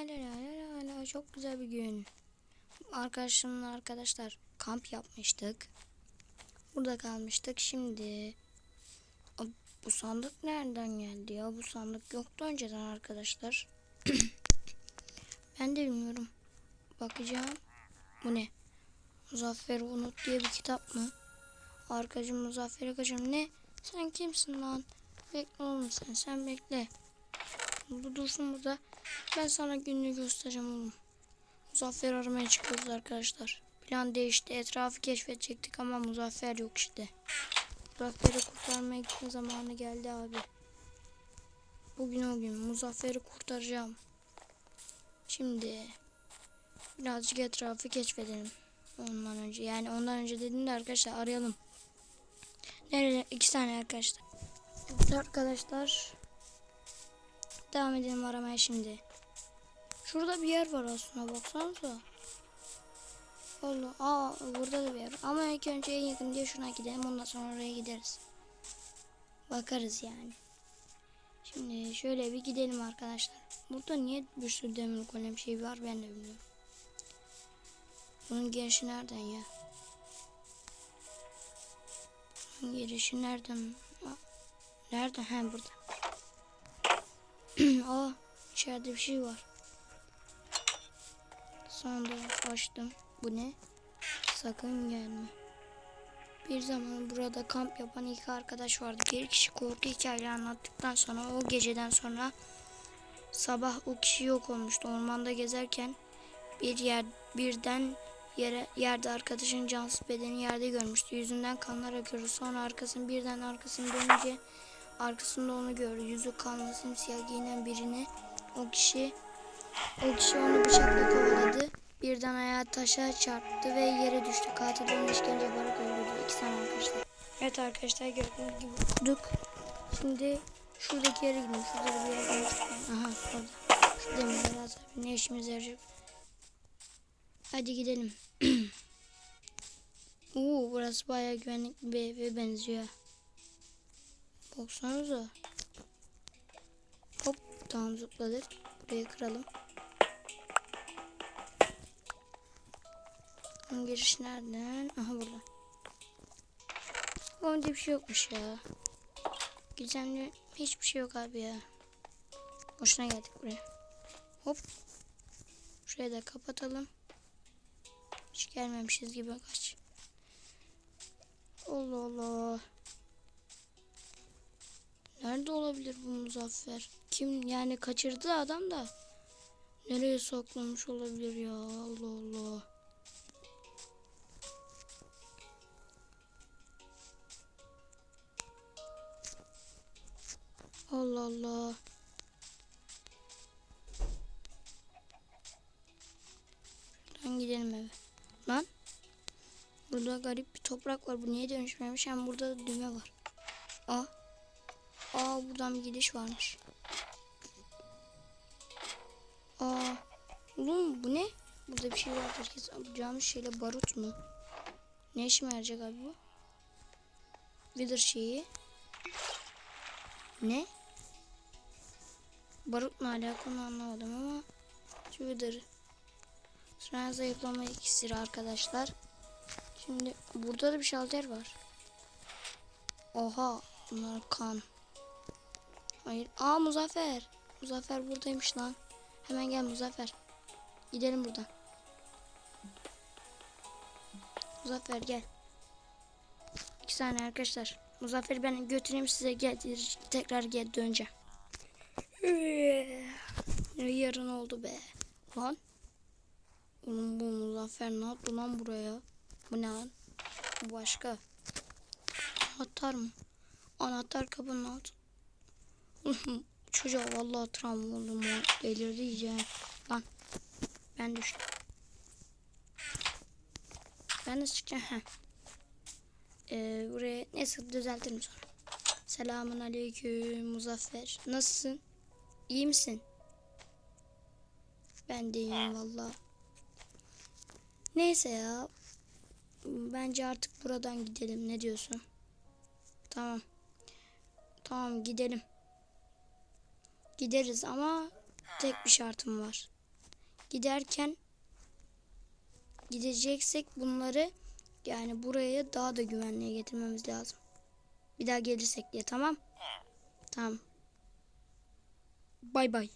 La la la la la çok güzel bir gün. Arkadaşımla arkadaşlar kamp yapmıştık. Burada kalmıştık. Şimdi bu sandık nereden geldi ya? Bu sandık yoktu önceden arkadaşlar. ben de bilmiyorum. Bakacağım. Bu ne? Muzaffer Unut diye bir kitap mı? Arkacım Muzaffer Akacım ne? Sen kimsin lan? Bekle oğlum sen. Sen bekle. Bu dursun burada. Ben sana gününü göstereceğim oğlum. Muzaffer aramaya çıkıyoruz arkadaşlar. Plan değişti. Etrafı keşfedecektik ama Muzaffer yok işte. Muzaffer'i kurtarmaya gitme zamanı geldi abi. Bugün o gün Muzaffer'i kurtaracağım. Şimdi birazcık etrafı keşfedelim. Ondan önce yani ondan önce dedim de arkadaşlar arayalım. Nerede? İki tane arkadaşlar. Evet arkadaşlar. Devam edelim aramaya şimdi. Şurada bir yer var aslında baksanıza. Allah. Aa burada da bir yer. Ama ilk önce en yakın diye şuna gidelim. Ondan sonra oraya gideriz. Bakarız yani. Şimdi şöyle bir gidelim arkadaşlar. Burada niye bir sürü demir golem şey var ben de bilmiyorum. Bunun girişi nereden ya? Bunun girişi nereden? Nereden? He burada. Aa içeride bir şey var. Sonunda açtım. Bu ne? Sakın gelme. Bir zaman burada kamp yapan iki arkadaş vardı. Bir kişi korku hikayeleri anlattıktan sonra o geceden sonra sabah o kişi yok olmuştu. Ormanda gezerken bir yer birden yere yerde arkadaşın cansız bedeni yerde görmüştü. Yüzünden kanlar akıyordu. Sonra arkasını birden arkasını dönünce arkasında onu gördü. Yüzü kanlı simsiyah giyinen birini o kişi o kişi onu bıçakla kovaladı. Birden ayağı taşa çarptı ve yere düştü. Katil onu işkence yaparak öldürdü. İki tane arkadaşlar. Evet arkadaşlar gördüğünüz gibi kurduk. Şimdi şuradaki yere gidelim. Şurada bir yer görmüştüm. Aha orada. Şu demirler az abi. Ne işimize yarayacak? Hadi gidelim. Oo burası bayağı güvenlik bir eve benziyor. Baksanıza. Hop tamam zıpladık. Burayı kıralım. Giriş nereden? Aha burada. Orada bir şey yokmuş ya. Gizemli hiçbir şey yok abi ya. Boşuna geldik buraya. Hop. Şurayı da kapatalım. Hiç gelmemişiz gibi kaç. Allah Allah. Nerede olabilir bu Muzaffer? Kim yani kaçırdı adam da. Nereye saklamış olabilir ya? Allah Allah. Allah Allah. Şuradan gidelim eve. Lan. Burada garip bir toprak var. Bu niye dönüşmemiş? Hem burada da düğme var. Aa. Aa buradan bir gidiş varmış. Aa. Oğlum bu ne? Burada bir şey var. Herkes alacağımız şeyle barut mu? Ne işime yarayacak abi bu? Wither şeyi. Ne? Barutla alakalı anlamadım ama şu Wither. Sonra zayıflama iksiri arkadaşlar. Şimdi burada da bir şalter var. Oha bunlar kan. Hayır. Aa Muzaffer. Muzaffer buradaymış lan. Hemen gel Muzaffer. Gidelim buradan. Muzaffer gel. İki saniye arkadaşlar. Muzaffer ben götüreyim size gel tekrar gel döneceğim. Yarın oldu be. Lan. Oğlum bu Muzaffer ne yaptı lan buraya? Bu ne lan? Bu başka. Anahtar mı? Anahtar kapının altı. Çocuğa vallahi travma oldum delirdi iyice. Lan ben düştüm. Ben de çıkacağım. Heh. Ee, buraya neyse düzeltirim sonra. Selamun aleyküm Muzaffer. Nasılsın? İyi misin? Ben de iyiyim valla. Neyse ya. Bence artık buradan gidelim. Ne diyorsun? Tamam. Tamam gidelim. Gideriz ama tek bir şartım var. giderken gideceksek bunları yani buraya daha da güvenliğe getirmemiz lazım. Bir daha gelirsek diye tamam. Tamam. Bay bay.